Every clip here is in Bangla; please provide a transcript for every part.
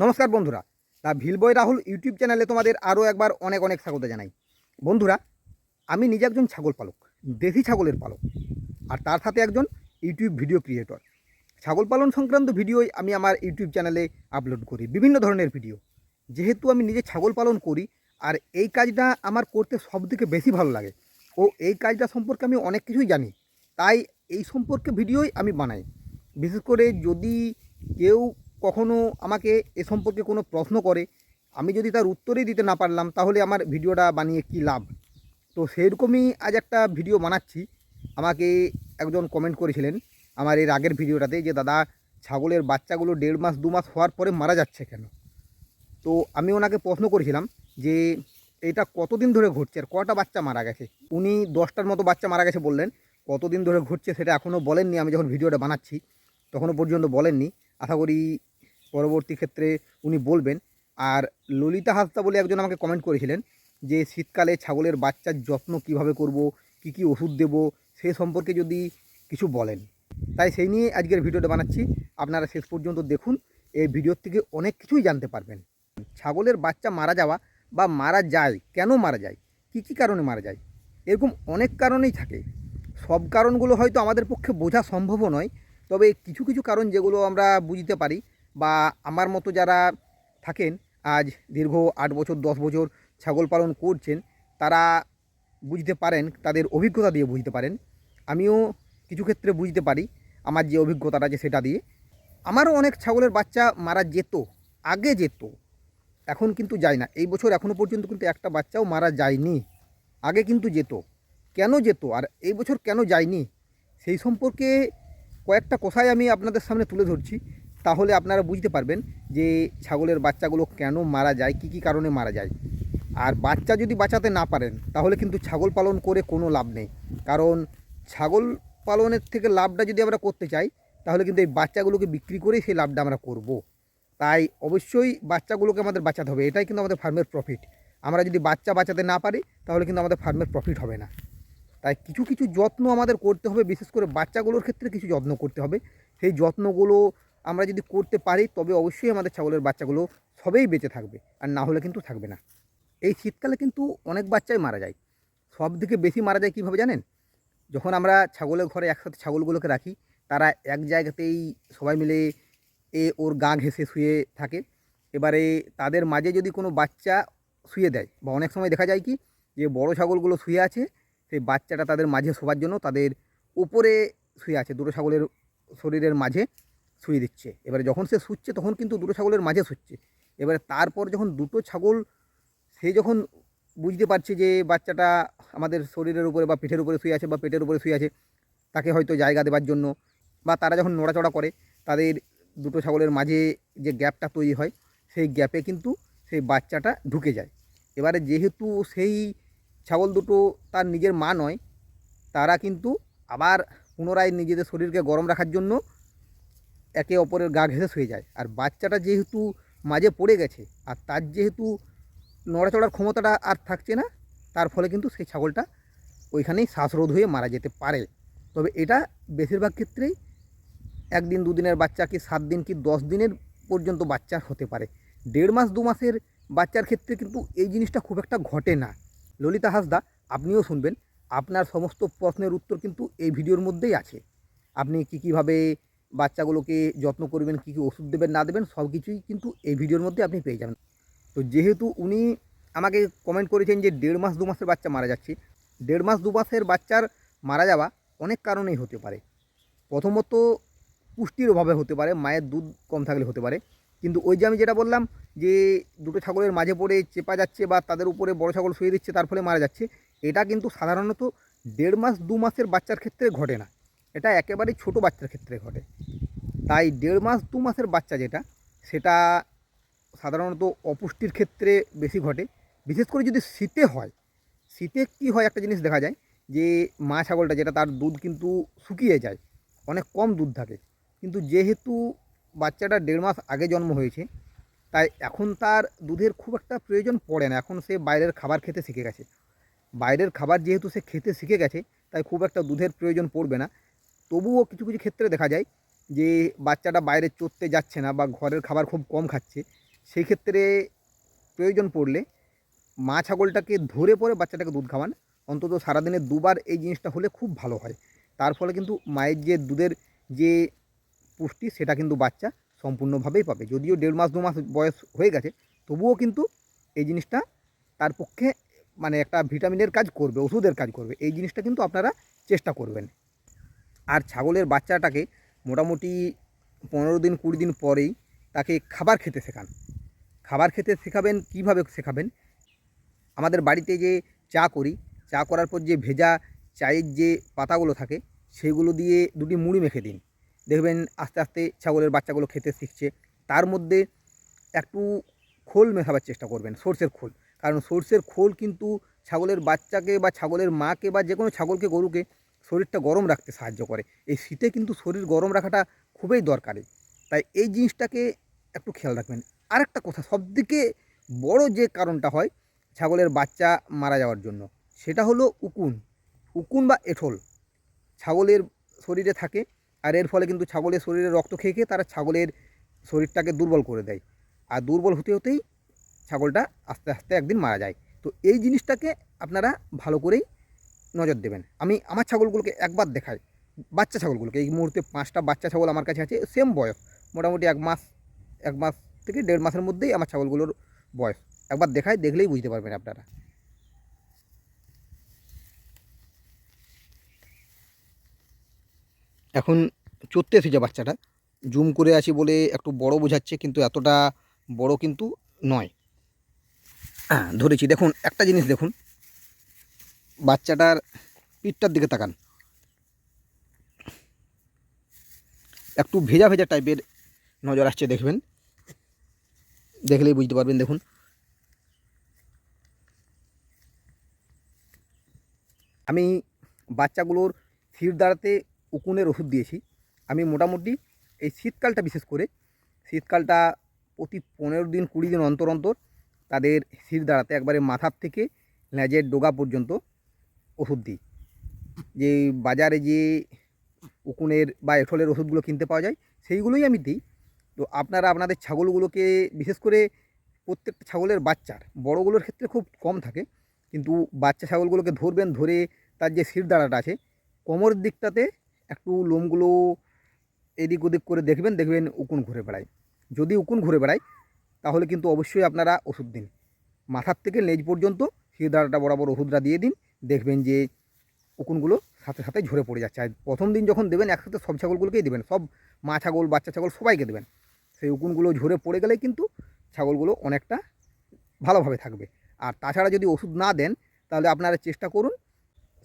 নমস্কার বন্ধুরা দা ভিলবয় রাহুল ইউটিউব চ্যানেলে তোমাদের আরও একবার অনেক অনেক স্বাগত জানাই। বন্ধুরা, আমি নিজে একজন ছাগল পালক, দেশি ছাগলের পালক, আর তার সাথে একজন ইউটিউব ভিডিও ক্রিয়েটর। ছাগল পালন সংক্রান্ত ভিডিওই আমি আমার ইউটিউব চ্যানেলে আপলোড করি, বিভিন্ন ধরনের ভিডিও। যেহেতু আমি নিজে ছাগল পালন করি, আর এই কাজটা আমার করতে সবথেকে বেশি ভালো লাগে, ও এই কাজটা সম্পর্কে আমি অনেক কিছুই জানি, তাই এই সম্পর্কে ভিডিওই আমি বানাই। বিশেষ করে যদি কেউ কখনো আমাকে এ সম্পর্কে কোনো প্রশ্ন করে, আমি যদি তার উত্তরই দিতে না পারলাম, তাহলে আমার ভিডিওটা বানিয়ে কী লাভ? তো সেরকমই আজ একটা ভিডিও বানাচ্ছি। আমাকে একজন কমেন্ট করেছিলেন আমার এর আগের ভিডিওটাতে যে, দাদা, ছাগলের বাচ্চাগুলো দেড় মাস, দু মাস হওয়ার পরে মারা যাচ্ছে কেন? তো আমি ওনাকে প্রশ্ন করেছিলাম যে, এটা কতদিন ধরে ঘটছে? আর কটা বাচ্চা মারা গেছে? উনি দশটার মতো বাচ্চা মারা গেছে বললেন। কতদিন ধরে ঘটছে সেটা এখনও বলেননি। আমি যখন ভিডিওটা বানাচ্ছি তখনও পর্যন্ত বলেননি। আশা করি পরবর্তী ক্ষেত্রে উনি বলবেন। আর ললিতা হাসদা বলে একজন আমাকে কমেন্ট করেছিলেন যে, শীতকালে ছাগলের বাচ্চার যত্ন কীভাবে করব, কি কি ওষুধ দেব, সে সম্পর্কে যদি কিছু বলেন। তাই সেই নিয়ে আজকের ভিডিওটা বানাচ্ছি। আপনারা শেষ পর্যন্ত দেখুন, এই ভিডিওর থেকে অনেক কিছুই জানতে পারবেন। ছাগলের বাচ্চা মারা যাওয়া বা মারা যায়, কেন মারা যায়, কি কি কারণে মারা যায়, এরকম অনেক কারণেই থাকে। সব কারণগুলো হয়তো আমাদের পক্ষে বোঝা সম্ভবও নয়, তবে কিছু কিছু কারণ যেগুলো আমরা বুঝতে পারি। বা আমার মতো যারা থাকেন, আজ দীর্ঘ আট বছর, দশ বছর ছাগল পালন করছেন, তারা বুঝতে পারেন, তাদের অভিজ্ঞতা দিয়ে বুঝতে পারেন। আমিও কিছু ক্ষেত্রে বুঝতে পারি, আমার যে অভিজ্ঞতাটা আছে সেটা দিয়ে। আমারও অনেক ছাগলের বাচ্চা মারা যেত, আগে যেত, এখন কিন্তু যায় না। এই বছর এখনও পর্যন্ত কিন্তু একটা বাচ্চাও মারা যায়নি, আগে কিন্তু যেত। কেন যেত আর এই বছর কেন যায়নি? সেই সম্পর্কে কয়েকটা কথাই আমি আপনাদের সামনে তুলে ধরছি। তাহলে আপনারা বুঝতে পারবেন যে ছাগলের বাচ্চাগুলো কেন মারা যায়, কি কি কারণে মারা যায়। আর বাচ্চা যদি বাঁচাতে না পারেন, তাহলে কিন্তু ছাগল পালন করে কোনো লাভ নেই। কারণ ছাগল পালনের থেকে লাভটা যদি আমরা করতে চাই, তাহলে কিন্তু এই বাচ্চাগুলোকে বিক্রি করেই সেই লাভটা আমরা করব। তাই অবশ্যই বাচ্চাগুলোকে আমাদের বাঁচাতে হবে। এটাই কিন্তু আমাদের ফার্মের প্রফিট আমরা যদি বাচ্চা বাঁচাতে না পারি, তাহলে কিন্তু আমাদের ফার্মের প্রফিট হবে না। তাই কিছু কিছু যত্ন আমাদের করতে হবে। বিশেষ করে বাচ্চাগুলোর ক্ষেত্রে কিছু যত্ন করতে হবে। সেই যত্নগুলো আমরা যদি করতে পারি, তবে অবশ্যই আমাদের ছাগলের বাচ্চাগুলো সবেই বেঁচে থাকবে, আর না হলে কিন্তু থাকবে না। এই শীতকালে কিন্তু অনেক বাচ্চাই মারা যায়। সব থেকে বেশি মারা যায় কীভাবে জানেন? যখন আমরা ছাগলের ঘরে একসাথে ছাগলগুলোকে রাখি, তারা এক জায়গাতেই সবাই মিলে এ ওর গা ঘেঁষে শুয়ে থাকে। এবারে তাদের মাঝে যদি কোনো বাচ্চা শুয়ে দেয়, বা অনেক সময় দেখা যায় কি, যে বড় ছাগলগুলো শুয়ে আছে, সেই বাচ্চাটা তাদের মাঝে শোবার জন্য তাদের উপরে শুয়ে আছে, দুটো ছাগলের শরীরের মাঝে। শুয়ে দিচ্ছে। এবারে যখন সে শুচ্ছে তখন কিন্তু দুটো ছাগলের মাঝে শুচ্ছে এবারে তারপর যখন দুটো ছাগল, সে যখন বুঝতে পারছে যে বাচ্চাটা আমাদের শরীরের উপরে বা পিঠের উপরে শুয়ে আছে বা পেটের উপরে শুয়ে আছে, তাকে হয়তো জায়গা দেওয়ার জন্য বা তারা যখন নড়াচড়া করে, তাদের দুটো ছাগলের মাঝে যে গ্যাপটা তৈরি হয়, সেই গ্যাপে কিন্তু সেই বাচ্চাটা ঢুকে যায়। এবারে যেহেতু সেই ছাগল দুটো তার নিজের মা নয়, তারা কিন্তু আবার পুনরায় নিজেদের শরীরকে গরম রাখার জন্য একে অপরের গা ঘেঁষে শুয়ে যায়। আর বাচ্চাটা যেহেতু মাঝে পড়ে গেছে, আর তার যেহেতু নড়াচড়ার ক্ষমতাটা আর থাকছে না, তার ফলে কিন্তু সেই ছাগলটা ওইখানেই শ্বাসরোধ হয়ে মারা যেতে পারে। তবে এটা বেশিরভাগ ক্ষেত্রেই একদিন, দুদিনের বাচ্চা কি সাত দিন কি দশ দিনের পর্যন্ত বাচ্চার হতে পারে। দেড় মাস, দু মাসের বাচ্চার ক্ষেত্রে কিন্তু এই জিনিসটা খুব একটা ঘটে না। ললিতা হাসদা, আপনিও শুনবেন। আপনার সমস্ত প্রশ্নের উত্তর কিন্তু এই ভিডিওর মধ্যেই আছে। আপনি কী কীভাবে বাচ্চাগুলোকে যত্ন করবেন, কী কী ওষুধ দেবেন, না দেবেন, সব কিছুই কিন্তু এই ভিডিওর মধ্যে আপনি পেয়ে যাবেন। তো যেহেতু উনি আমাকে কমেন্ট করেছেন যে দেড় মাস, দু মাসের বাচ্চা মারা যাচ্ছে। দেড় মাস, দু মাসের বাচ্চার মারা যাওয়া অনেক কারণেই হতে পারে। প্রথমত পুষ্টির অভাবে হতে পারে, মায়ের দুধ কম থাকলে হতে পারে। কিন্তু ওই যে আমি যেটা বললাম যে দুটো ছাগলের মাঝে পড়ে চেপা যাচ্ছে বা তাদের উপরে বড় ছাগল শুয়ে দিচ্ছে, তার ফলে মারা যাচ্ছে, এটা কিন্তু সাধারণত দেড় মাস, দু মাসের বাচ্চার ক্ষেত্রে ঘটে না। এটা একেবারেই ছোট বাচ্চার ক্ষেত্রে ঘটে। তাই দেড় মাস, দু মাসের বাচ্চা যেটা, সেটা সাধারণত অপুষ্টির ক্ষেত্রে বেশি ঘটে। বিশেষ করে যদি শীতে হয়, শীতে কি হয় একটা জিনিস দেখা যায় যে, মা ছাগলটা যেটা তার দুধ কিন্তু শুকিয়ে যায়, অনেক কম দুধ থাকে। কিন্তু যেহেতু বাচ্চাটা দেড় মাস আগে জন্ম হয়েছে, তাই এখন তার দুধের খুব একটা প্রয়োজন পড়ে না। এখন সে বাইরের খাবার খেতে শিখে গেছে। বাইরের খাবার যেহেতু সে খেতে শিখে গেছে, তাই খুব একটা দুধের প্রয়োজন পড়বে না। তবুও কিছু কিছু ক্ষেত্রে দেখা যায় যে বাচ্চাটা বাইরে চড়তে যাচ্ছে না বা ঘরের খাবার খুব কম খাচ্ছে, সেই ক্ষেত্রে প্রয়োজন পড়লে মা ছাগলটাকে ধরে পরে বাচ্চাটাকে দুধ খাওয়ান। অন্তত সারাদিনে দুবার এই জিনিসটা হলে খুব ভালো হয়। তার ফলে কিন্তু মায়ের যে দুধের যে পুষ্টি, সেটা কিন্তু বাচ্চা সম্পূর্ণভাবেই পাবে। যদিও দেড় মাস, দু মাস বয়স হয়ে গেছে, তবুও কিন্তু এই জিনিসটা তার পক্ষে মানে একটা ভিটামিনের কাজ করবে, ওষুধের কাজ করবে। এই জিনিসটা কিন্তু আপনারা চেষ্টা করবেন। আর ছাগলের বাচ্চাটাকে মোটামুটি পনেরো দিন, কুড়ি দিন পরেই তাকে খাবার খেতে শেখান। খাবার খেতে শেখাবেন, কীভাবে শেখাবেন? আমাদের বাড়িতে যে চা করি, চা করার পর যে ভেজা চায়ের যে পাতাগুলো থাকে, সেগুলো দিয়ে দুটি মুড়ি মেখে দিন। দেখবেন আস্তে আস্তে ছাগলের বাচ্চাগুলো খেতে শিখছে। তার মধ্যে একটু খোল মেশাবার চেষ্টা করবেন, সর্ষের খোল। কারণ সর্ষের খোল কিন্তু ছাগলের বাচ্চাকে বা ছাগলের মাকে বা যে কোনো ছাগলকে, গরুকে শরীরটা গরম রাখতে সাহায্য করে। এই শীতে কিন্তু শরীর গরম রাখাটা খুবই দরকারি। তাই এই জিনিসটাকে একটু খেয়াল রাখবেন। আরেকটা কথা, সবথেকে বড় যে কারণটা হয় ছাগলের বাচ্চা মারা যাওয়ার জন্য, সেটা হলো উকুন। উকুন বা এঠল ছাগলের শরীরে থাকে আর এর ফলে কিন্তু ছাগলের শরীরে রক্ত খেয়ে খেয়ে তারা ছাগলের শরীরটাকে দুর্বল করে দেয়। আর দুর্বল হতে হতেই ছাগলটা আস্তে আস্তে একদিন মারা যায়। তো এই জিনিসটাকে আপনারা ভালো করেই নজর দেবেন। আমি আমার ছাগলগুলোকে একবার দেখাই। বাচ্চা ছাগলগুলোকে, এই মুহূর্তে পাঁচটা বাচ্চা ছাগল আমার কাছে আছে সেম বয়স। মোটামুটি এক মাস এক মাস থেকে দেড় মাসের মধ্যেই আমার ছাগলগুলোর বয়স। একবার দেখাই, দেখলেই বুঝতে পারবেন আপনারা। এখন চড়তে এসেছে বাচ্চাটা। জুম করে আছি বলে একটু বড় বোঝাচ্ছে, কিন্তু এতটা বড় কিন্তু নয়। ধরেছি, দেখুন, একটা জিনিস দেখুন। বাচ্চাটার পিঠটার দিকে তাকান। একটু ভেজা ভেজা টাইপের নজর আসছে দেখবেন। দেখলেই বুঝতে পারবেন, দেখুন। আমি বাচ্চাগুলোর শির দাঁড়াতে উকুনের ওষুধ দিয়েছি। আমি মোটামুটি এই শীতকালটা বিশেষ করে, শীতকালটা প্রতি পনেরো দিন, কুড়ি দিন অন্তর অন্তর তাদের শির দাঁড়াতে একবারে মাথার থেকে লেজের ডোগা পর্যন্ত ওষুধ দিই। যে বাজারে যে উকুনের বা এঠলের ওষুধগুলো কিনতে পাওয়া যায়, সেইগুলোই আমি দিই। তো আপনারা আপনাদের ছাগলগুলোকে, বিশেষ করে প্রত্যেকটা ছাগলের বাচ্চার, বড়গুলোর ক্ষেত্রে খুব কম থাকে। কিন্তু বাচ্চা ছাগলগুলোকে ধরবেন, ধরে তার যে শির দাঁড়াটা আছে, কোমরের দিকটাতে একটু লোমগুলো এদিক ওদিক করে দেখবেন দেখবেন উকুন ঘুরে বেড়ায়। যদি উকুন ঘুরে বেড়ায়, তাহলে কিন্তু অবশ্যই আপনারা ওষুধ দিন। মাথার থেকে লেজ পর্যন্ত শির দাঁড়াটা বরাবর ওষুধটা দিয়ে দিন। দেখবেন যে উকুনগুলো সাথে সাথে ঝরে পড়ে যাচ্ছে। আর প্রথম দিন যখন দেবেন, একসাথে সব ছাগলগুলোকেই দেবেন। সব মা ছাগল, বাচ্চা ছাগল সবাইকে দেবেন। সেই উকুনগুলো ঝরে পড়ে গেলে কিন্তু ছাগলগুলো অনেকটা ভালোভাবে থাকবে। আর তাছাড়া যদি ওষুধ না দেন, তাহলে আপনারা চেষ্টা করুন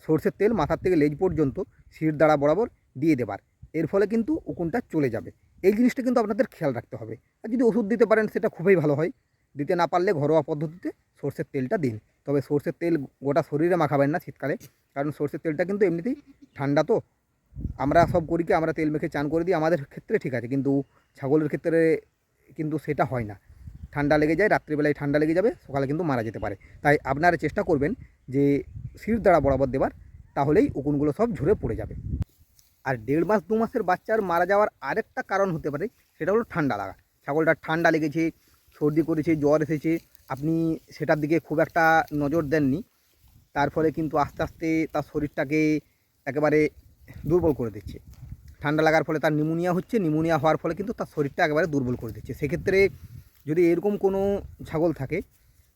সর্ষের তেল মাথার থেকে লেজ পর্যন্ত শির দ্বারা বরাবর দিয়ে দেবার। এর ফলে কিন্তু উকুনটা চলে যাবে। এই জিনিসটা কিন্তু আপনাদের খেয়াল রাখতে হবে। আর যদি ওষুধ দিতে পারেন, সেটা খুবই ভালো হয়। দিতে না পারলে ঘরোয়া পদ্ধতিতে সর্ষের তেলটা দিন। তবে সর্ষের তেল গোটা শরীরে মাখাবেন না শীতকালে, কারণ সর্ষের তেলটা কিন্তু এমনিতেই ঠান্ডা তো। আমরা সব করি কি আমরা তেল মেখে চান করে দিই, আমাদের ক্ষেত্রে ঠিক আছে, কিন্তু ছাগলের ক্ষেত্রে কিন্তু সেটা হয় না। ঠান্ডা লেগে যায়, রাত্রিবেলায় ঠান্ডা লেগে যাবে, সকালে কিন্তু মারা যেতে পারে। তাই আপনারা চেষ্টা করবেন যে শির দ্বারা বরাবর দেবার, তাহলেই উকুনগুলো সব ঝরে পড়ে যাবে। আর দেড় মাস, দু মাসের বাচ্চার মারা যাওয়ার আরেকটা কারণ হতে পারে, সেটা হলো ঠান্ডা লাগা। ছাগলটা ঠান্ডা লেগেছে, সর্দি করেছে, জ্বর এসেছে আপনি সেটার দিকে খুব একটা নজর দেননি। তার ফলে কিন্তু আস্তে আস্তে তার শরীরটাকে একেবারে দুর্বল করে দিচ্ছে। ঠান্ডা লাগার ফলে তার নিমোনিয়া হচ্ছে, নিমোনিয়া হওয়ার ফলে কিন্তু তার শরীরটা একেবারে দুর্বল করে দিচ্ছে। সেক্ষেত্রে যদি এরকম কোনো ছাগল থাকে,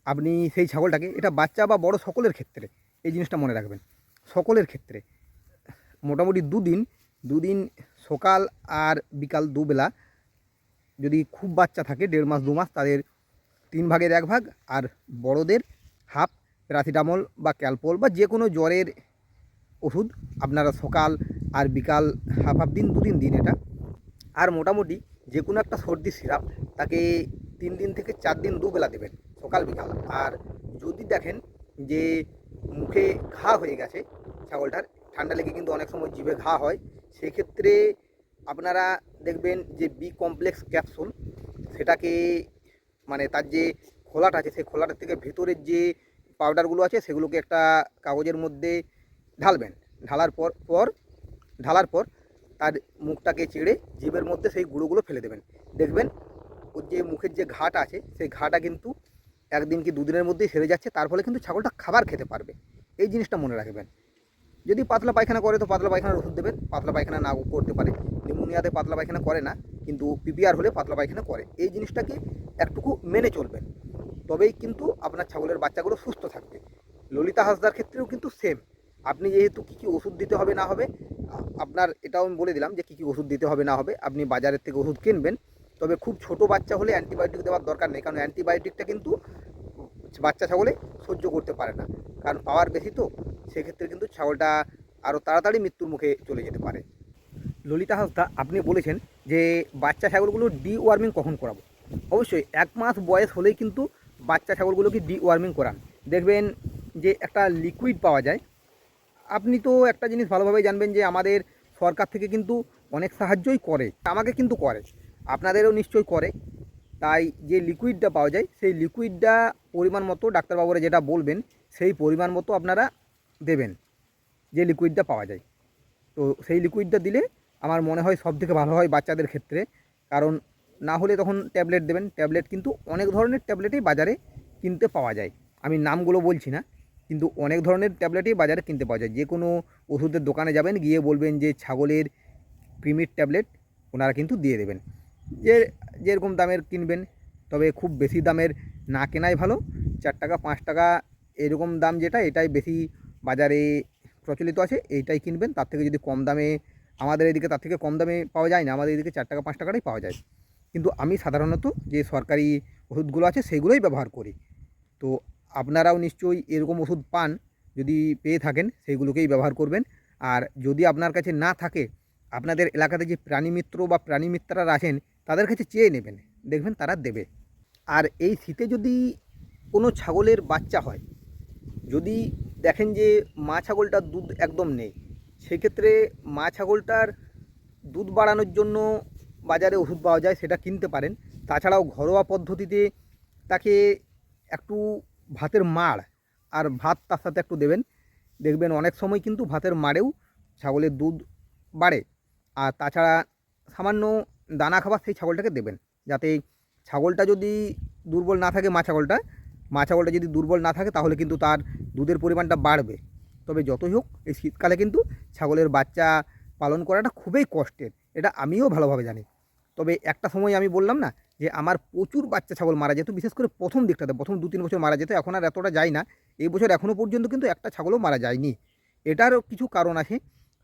আপনি সেই ছাগলটাকে, এটা বাচ্চা বা বড় সকলের ক্ষেত্রে, এই জিনিসটা মনে রাখবেন। সকলের ক্ষেত্রে মোটামুটি দুদিন দুদিন সকাল আর বিকাল দুবেলা যদি খুব বাচ্চা থাকে, দেড় মাস, দু মাস, তাদের তিন ভাগের এক ভাগ আর বড়দের হাফ প্যারাসিটামল বা ক্যালপল বা যে কোনো জ্বরের ওষুধ। আপনারা সকাল আর বিকাল হাফ হাফ দিন, দুদিন দিন এটা। আর মোটামুটি যে কোনো একটা সর্দি সিরাপ তাকে তিন দিন থেকে চার দিন দুবেলা দেবেন সকাল, বিকাল। আর যদি দেখেন যে মুখে ঘা হয়ে গেছে ছাগলটার, ঠান্ডা লেগে কিন্তু অনেক সময় জিভে ঘা হয়, সেক্ষেত্রে আপনারা দেখবেন যে বি কমপ্লেক্স ক্যাপসুল সেটাকে মানে তার যে খোলাটা আছে, সেই খোলাটার থেকে ভেতরের যে পাউডারগুলো আছে, সেগুলোকে একটা কাগজের মধ্যে ঢালবেন। ঢালার পর পর, ঢালার পর তার মুখটাকে চেড়ে জিভের মধ্যে সেই গুঁড়োগুলো ফেলে দেবেন। দেখবেন, ওর যে মুখের যে ঘাটা আছে, সেই ঘাটা কিন্তু একদিন কি দুদিনের মধ্যেই সেরে যাচ্ছে, তার ফলে কিন্তু ছাগলটা খাবার খেতে পারবে। এই জিনিসটা মনে রাখবেন। যদি পাতলা পায়খানা করে, তো পাতলা পায়খানার ওষুধ দেবেন। পাতলা পায়খানা না করতে পারে। নিমোনিয়াতে পাতলা পায়খানা করে না। কিন্তু পিপিআর হলে পাতলা পায়খানা করে। এই জিনিসটাকে একটুকু মেনে চলবেন। তবেই কিন্তু আপনার ছাগলের বাচ্চাগুলো সুস্থ থাকবে। ললিতা হাসদার ক্ষেত্রেও কিন্তু সেম আপনি যেহেতু কী কী ওষুধ দিতে হবে না হবে, আপনার এটাও আমি বলে দিলাম যে কী কী ওষুধ দিতে হবে না হবে, আপনি বাজারের থেকে ওষুধ কিনবেন। তবে খুব ছোট বাচ্চা হলে অ্যান্টিবায়োটিক দেওয়ার দরকার নেই। কারণ অ্যান্টিবায়োটিকটা কিন্তু বাচ্চা ছাগলে সহ্য করতে পারে না। কারণ পাওয়ার বেশি তো, সেক্ষেত্রে কিন্তু ছাগলটা আরও তাড়াতাড়ি মৃত্যুর মুখে চলে যেতে পারে। ললিতা হাসদা, আপনি বলেছেন যে বাচ্চা ছাগলগুলো ডি ওয়ার্মিং কখন করাবো? অবশ্যই, এক মাস বয়স হলেই কিন্তু বাচ্চা ছাগলগুলোকে ডি ওয়ার্মিং করান। দেখবেন যে একটা লিকুইড পাওয়া যায়। আপনি তো একটা জিনিস ভালোভাবে জানবেন যে আমাদের সরকার থেকে কিন্তু অনেক সাহায্যই করে। আমাকে কিন্তু করে, আপনাদেরও নিশ্চয়ই করে। তাই যে লিকুইডটা পাওয়া যায়, সেই লিকুইডটা পরিমাণ মতো ডাক্তারবাবুরা যেটা বলবেন, সেই পরিমাণ মতো আপনারা দেবেন, যে লিকুইডটা পাওয়া যায়। তো সেই লিকুইডটা দিলে আমার মনে হয় সব থেকে ভালো হয় বাচ্চাদের ক্ষেত্রে। কারণ না হলে তখন ট্যাবলেট দেবেন। ট্যাবলেট কিন্তু অনেক ধরনের ট্যাবলেটই বাজারে কিনতে পাওয়া যায়। আমি নামগুলো বলছি না, কিন্তু অনেক ধরনের ট্যাবলেটই বাজারে কিনতে পাওয়া যায়। যে কোনো ওষুধের দোকানে যাবেন, গিয়ে বলবেন যে ছাগলের ক্রিমির ট্যাবলেট ওনারা কিন্তু দিয়ে দেবেন। যে যেরকম দামের কিনবেন, তবে খুব বেশি দামের না কেনাই ভালো। চার টাকা, পাঁচ টাকা এরকম দাম যেটা, এটাই বেশি বাজারে প্রচলিত আছে, এইটাই কিনবেন। তার থেকে যদি কম দামে আমাদের এদিকে তার থেকে কম দামে পাওয়া যায় না, আমাদের এদিকে চার টাকা, পাঁচ টাকাটাই পাওয়া যায়। কিন্তু আমি সাধারণত যে সরকারি ওষুধগুলো আছে সেগুলোই ব্যবহার করি। তো আপনারাও নিশ্চয়ই এরকম ওষুধ পান, যদি পেয়ে থাকেন সেইগুলোকেই ব্যবহার করবেন। আর যদি আপনার কাছে না থাকে, আপনাদের এলাকাতে যে প্রাণীমিত্র বা প্রাণীমিত্রারা আছেন, তাদের কাছে চেয়ে নেবেন, দেখবেন তারা দেবে। আর এই শীতে যদি কোনো ছাগলের বাচ্চা হয়, যদি দেখেন যে মা ছাগলটার দুধ একদম নেই সেক্ষেত্রে মা ছাগলটার দুধ বাড়ানোর জন্য বাজারে ওষুধ পাওয়া যায়, সেটা কিনতে পারেন। তাছাড়াও ঘরোয়া পদ্ধতিতে তাকে একটু ভাতের মাড় আর ভাত তার সাথে একটু দেবেন। দেখবেন অনেক সময় কিন্তু ভাতের মাড়েও ছাগলের দুধ বাড়ে। আর তাছাড়া সামান্য দানা খাবার সেই ছাগলটাকে দেবেন, যাতে ছাগলটা যদি দুর্বল না থাকে মা ছাগলটা মা ছাগলটা যদি দুর্বল না থাকে তাহলে কিন্তু তার দুধের পরিমাণটা বাড়বে। তবে যতই হোক, এই শীতকালে কিন্তু ছাগলের বাচ্চা পালন করাটা খুবই কষ্টের। এটা আমিও ভালোভাবে জানি। তবে একটা সময় আমি বললাম না যে, আমার প্রচুর বাচ্চা ছাগল মারা যেত, বিশেষ করে প্রথম দিকটাতে, প্রথম দু তিন বছর মারা যেত, এখন আর এতটা যায় না। এই বছর এখনও পর্যন্ত কিন্তু একটা ছাগলও মারা যায়নি। এটারও কিছু কারণ আছে।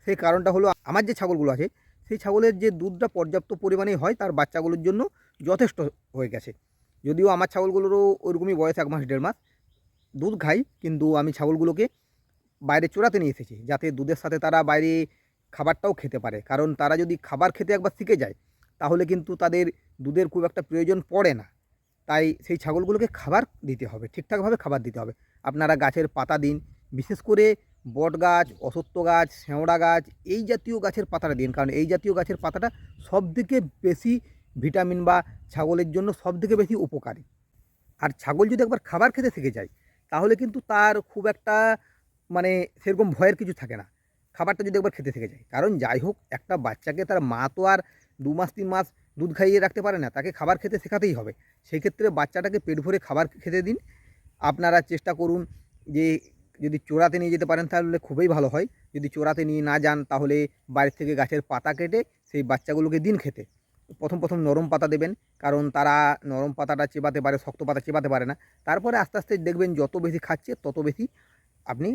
সেই কারণটা হলো, আমার যে ছাগলগুলো আছে, সেই ছাগলের যে দুধটা পর্যাপ্ত পরিমাণে হয়, তার বাচ্চাগুলোর জন্য যথেষ্ট হয়ে গেছে। যদিও আমার ছাগলগুলোরও ওরকমই বয়স এক মাস, দেড় মাস। দুধ খাই, কিন্তু আমি ছাগলগুলোকে বাইরে চোরাতে নিয়ে এসেছি, যাতে দুধের সাথে তারা বাইরে খাবারটাও খেতে পারে। কারণ তারা যদি খাবার খেতে একবার শিখে যায়, তাহলে কিন্তু তাদের দুধের খুব একটা প্রয়োজন পড়ে না। তাই সেই ছাগলগুলোকে খাবার দিতে হবে, ঠিকঠাকভাবে খাবার দিতে হবে। আপনারা গাছের পাতা দিন, বিশেষ করে বট গাছ, অসত্য গাছ, শ্যাওড়া গাছ, এই জাতীয় গাছের পাতাটা দিন। কারণ এই জাতীয় গাছের পাতাটা সবথেকে বেশি ভিটামিন বা ছাগলের জন্য সবথেকে বেশি উপকারী। আর ছাগল যদি একবার খাবার খেতে শিখে যায়, তাহলে কিন্তু তার খুব একটা মানে সেরকম ভয়ের কিছু থাকে না। খাবারটা যদি একবার খেতে শিখে যায়। কারণ যাই হোক, একটা বাচ্চাকে তার মা তো আর দু মাস, তিন মাস দুধ খাইয়ে রাখতে পারে না। তাকে খাবার খেতে শেখাতেই হবে। সেই ক্ষেত্রে বাচ্চাটাকে পেট ভরে খাবার খেতে দিন। আপনারা চেষ্টা করুন যে যদি চোরাতে নিয়ে যেতে পারেন তাহলে খুবই ভালো হয়। যদি চোরাতে নিয়ে না যান তাহলে বাইরে থেকে গাছের পাতা কেটে সেই বাচ্চাগুলোকে দিন খেতে। প্রথম প্রথম নরম পাতা দেবেন। কারণ তারা নরম পাতাটা চেবাতে পারে, শক্ত পাতা চেবাতে পারে না। তারপরে আস্তে আস্তে দেখবেন যত বেশি খাচ্ছে তত বেশি আপনি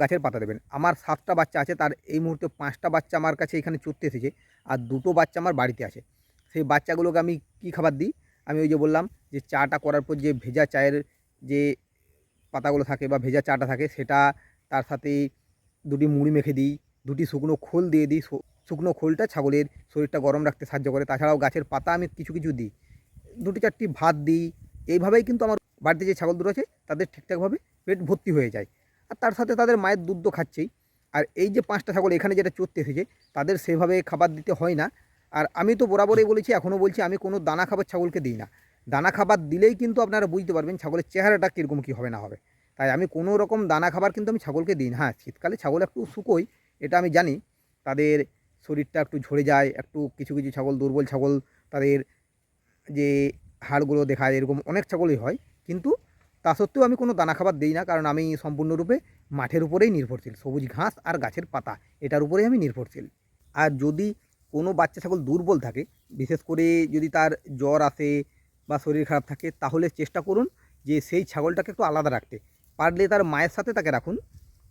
গাছের পাতা দেবেন। আমার সাতটা বাচ্চা আছে, তার এই মুহূর্তে পাঁচটা বাচ্চা আমার কাছে এখানে চড়তে এসেছে আর দুটো বাচ্চা আমার বাড়িতে আছে। সেই বাচ্চাগুলোকে আমি কি খাবার দিই? আমি ওই যে বললাম যে চাটা করার পর যে ভেজা চায়ের যে পাতাগুলো থাকে বা ভেজা চাটা থাকে, সেটা তার সাথে দুটি মুড়ি মেখে দিই, দুটি শুকনো খোল দিয়ে দিই। শুকনো খোলটা ছাগলের শরীরটা গরম রাখতে সাহায্য করে। তাছাড়াও গাছের পাতা আমি কিছু কিছু দিই। দুটি চারটি ভাত দিই। এইভাবেই কিন্তু আমার বাড়িতে যে ছাগল দুটো আছে, তাদের ঠিকঠাকভাবে পেট ভর্তি হয়ে যায়। আর তার সাথে তাদের মায়ের দুধ তো খাচ্ছেই। আর এই যে পাঁচটা ছাগল এখানে যেটা চড়তে এসেছে, তাদের সেভাবে খাবার দিতে হয় না। আর আমি তো বরাবরই বলেছি এখনও বলছি আমি কোনো দানা খাবার ছাগলকে দিই না। দানা খাবার দিলেই কিন্তু আপনারা বুঝতে পারবেন ছাগলের চেহারাটা কীরকম কী হবে না হবে। তাই আমি কোনো রকম দানা খাবার কিন্তু আমি ছাগলকে দিই না। হ্যাঁ শীতকালে ছাগল একটু শুকোই এটা আমি জানি। তাদের শরীরটা একটু ঝরে যায়, একটু কিছু কিছু ছাগল, দুর্বল ছাগল, তাদের যে হাড়গুলো দেখা যায় এরকম অনেক ছাগলই হয়। কিন্তু তা সত্ত্বেও আমি কোনো দানা খাবার দিই না, কারণ আমি সম্পূর্ণরূপে মাঠের উপরেই নির্ভরশীল। সবুজ ঘাস আর গাছের পাতা, এটার উপরেই আমি নির্ভরশীল। আর যদি কোনো বাচ্চা ছাগল দুর্বল থাকে, বিশেষ করে যদি তার জ্বর আসে বা শরীর খারাপ থাকে, তাহলে চেষ্টা করুন যে সেই ছাগলটাকে একটু আলাদা রাখতে। পারলে তার মায়ের সাথে তাকে রাখুন।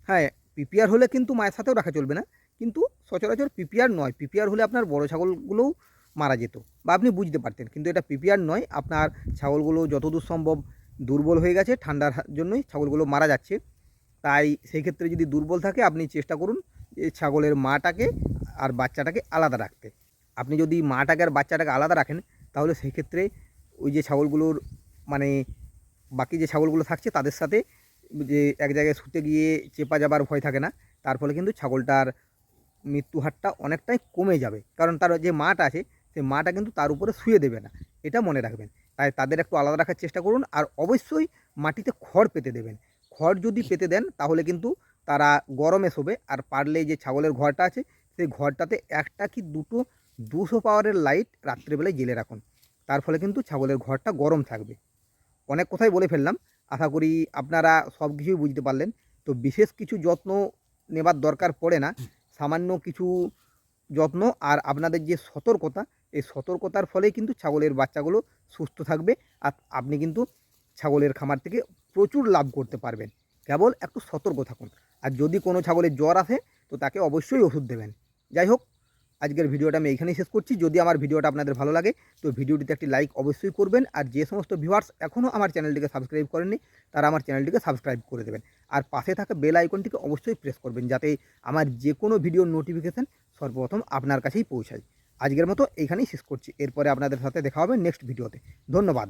হ্যাঁ পিপিআর হলে কিন্তু মায়ের সাথেও রাখা চলবে না, কিন্তু সচরাচর পিপিআর নয়। পিপিআর হলে আপনার বড় ছাগলগুলোও মারা যেত, বা আপনি বুঝতে পারতেন। কিন্তু এটা পিপিআর নয়, আপনার ছাগলগুলো যতদূর সম্ভব দুর্বল হয়ে গেছে, ঠান্ডার জন্যই ছাগলগুলো মারা যাচ্ছে। তাই সেই ক্ষেত্রে যদি দুর্বল থাকে, আপনি চেষ্টা করুন যে ছাগলের মাটাকে আর বাচ্চাটাকে আলাদা রাখতে। আপনি যদি মাটাকে আর বাচ্চাটাকে আলাদা রাখেন, তাহলে সেই ক্ষেত্রে ওই যে ছাগলগুলোর মানে বাকি যে ছাগলগুলো থাকছে, তাদের সাথে যে এক জায়গায় শুতে গিয়ে চেপা যাবার ভয় থাকে না। তার ফলে কিন্তু ছাগলটার মৃত্যু হারটা অনেকটাই কমে যাবে। কারণ তার যে মাটা আছে সেই মাটা কিন্তু তার উপরে শুয়ে দেবে না। এটা মনে রাখবেন। তাই তাদের একটু আলাদা রাখার চেষ্টা করুন আর অবশ্যই মাটিতে খড় পেতে দেবেন। খড় যদি পেতে দেন তাহলে কিন্তু তারা গরমে শোবে আর পারলে যে ছাগলের ঘরটা আছে সেই ঘরটাতে একটা কি দুটো দুশো পাওয়ারের লাইট রাত্রেবেলায় জেলে রাখুন। তার ফলে কিন্তু ছাগলের ঘরটা গরম থাকবে। অনেক কথাই বলে ফেললাম। আশা করি আপনারা সব কিছুই বুঝতে পারলেন। তো বিশেষ কিছু যত্ন নেবার দরকার পড়ে না। সামান্য কিছু যত্ন আর আপনাদের যে সতর্কতা এই সতর্কতার ফলেই কিন্তু ছাগলের বাচ্চাগুলো সুস্থ থাকবে আর আপনি কিন্তু ছাগলের খামার থেকে প্রচুর লাভ করতে পারবেন। কেবল একটু সতর্ক থাকুন। আর যদি কোনো ছাগলের জ্বর আসে, তো তাকে অবশ্যই ওষুধ দেবেন। যাই হোক, আজকের ভিডিওটা আমি এখানেই শেষ করছি। যদি আমার ভিডিওটা আপনাদের ভালো লাগে, তো ভিডিওটিতে একটি লাইক অবশ্যই করবেন। আর যে সমস্ত ভিউয়ার্স এখনও আমার চ্যানেলটিকে সাবস্ক্রাইব করেননি, তারা আমার চ্যানেলটিকে সাবস্ক্রাইব করে দেবেন। আর পাশে থাকা বেল আইকনটিকে অবশ্যই প্রেস করবেন, যাতে আমার যে কোনো ভিডিওর নোটিফিকেশান সর্বপ্রথম আপনার কাছেই পৌঁছায়। আজকের মতো এইখানেই শেষ করছি। এরপরে আপনাদের সাথে দেখা হবে নেক্সট ভিডিওতে। ধন্যবাদ।